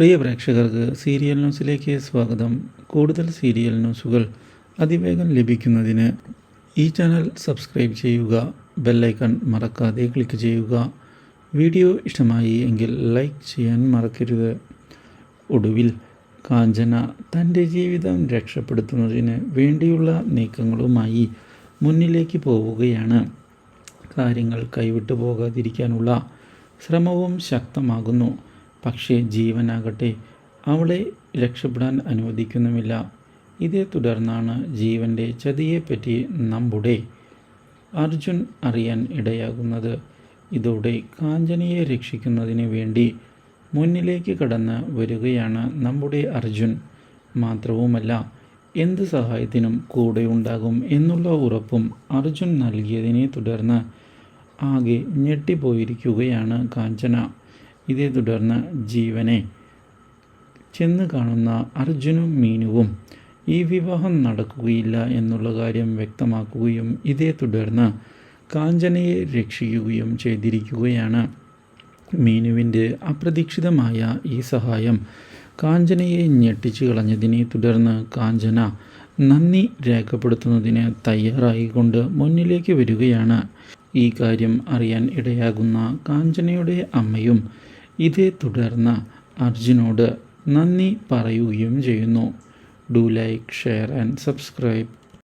പ്രിയ പ്രേക്ഷകർക്ക് സീരിയൽ ന്യൂസിലേക്ക് സ്വാഗതം. കൂടുതൽ സീരിയൽ ന്യൂസുകൾ അതിവേഗം ലഭിക്കുന്നതിന് ഈ ചാനൽ സബ്സ്ക്രൈബ് ചെയ്യുക ബെല്ലൈക്കൺ മറക്കാതെ ക്ലിക്ക് ചെയ്യുക. വീഡിയോ ഇഷ്ടമായി എങ്കിൽ ലൈക്ക് ചെയ്യാൻ മറക്കരുത്. ഒടുവിൽ കാഞ്ചന തന്റെ ജീവിതം രക്ഷപ്പെടുത്തുന്നതിന് വേണ്ടിയുള്ള നീക്കങ്ങളുമായി മുന്നിലേക്ക് പോവുകയാണ്. കാര്യങ്ങൾ കൈവിട്ടു പോകാതിരിക്കാനുള്ള ശ്രമവും ശക്തമാകുന്നു. പക്ഷേ ജീവനാകട്ടെ അവളെ രക്ഷപ്പെടാൻ അനുവദിക്കുന്നുമില്ല. ഇതേ തുടർന്നാണ് ജീവന്റെ ചതിയെപ്പറ്റി നമ്മുടെ അർജുൻ അറിയാൻ ഇടയാകുന്നത്. ഇതോടെ കാഞ്ചനയെ രക്ഷിക്കുന്നതിന് വേണ്ടി മുന്നിലേക്ക് കടന്ന് വരികയാണ് നമ്മുടെ അർജുൻ. മാത്രവുമല്ല എന്ത് സഹായത്തിനും കൂടെ ഉണ്ടാകും എന്നുള്ള ഉറപ്പും അർജുൻ നൽകിയതിനെ തുടർന്ന് ആകെ ഞെട്ടിപ്പോയിരിക്കുകയാണ് കാഞ്ചന. ഇതേ തുടർന്ന് ജീവനെ ചെന്ന് കാണുന്ന അർജുനും മീനുവും ഈ വിവാഹം നടക്കുകയില്ല എന്നുള്ള കാര്യം വ്യക്തമാക്കുകയും ഇതേ തുടർന്ന് കാഞ്ചനയെ രക്ഷിക്കുകയും ചെയ്തിരിക്കുകയാണ്. മീനുവിന്റെ അപ്രതീക്ഷിതമായ ഈ സഹായം കാഞ്ചനയെ ഞെട്ടിച്ചു കളഞ്ഞതിനെ തുടർന്ന് കാഞ്ചന നന്ദി രേഖപ്പെടുത്തുന്നതിന് തയ്യാറായിക്കൊണ്ട് മുന്നിലേക്ക് വരികയാണ്. ഈ കാര്യം അറിയാൻ ഇടയാകുന്ന കാഞ്ചനയുടെ അമ്മയും ഇതേ തുടർന്ന് അർജുനോട് നന്ദി പറയുകയും ചെയ്യുന്നു. Do like share and subscribe